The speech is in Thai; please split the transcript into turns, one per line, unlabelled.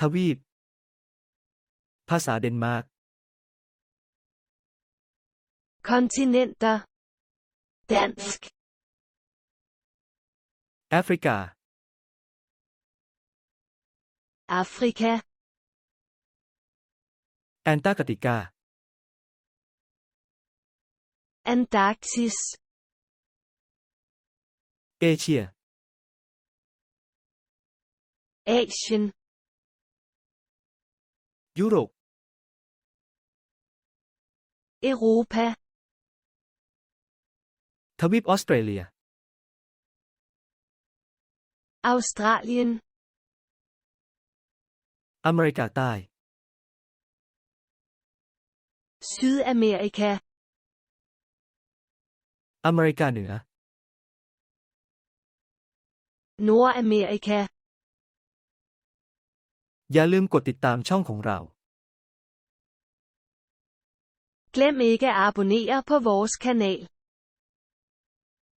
ทวีป ภาษาเดนมาร์ก
kontinenter, dansk,
แอฟริกา
Afrika,
แอนตาร์กติกา
Antarktis,
เอเชีย
Asien,
ยุโรป
Europa,
ทวีปออสเตรเลีย
Australien,
อเมริกาใต้
Sydamerika,
อเมริกาเหนือ
Nordamerika.
อย่าลืมกดติดตามช่องของเรา
Glem ikke at abonnere på vores kanal.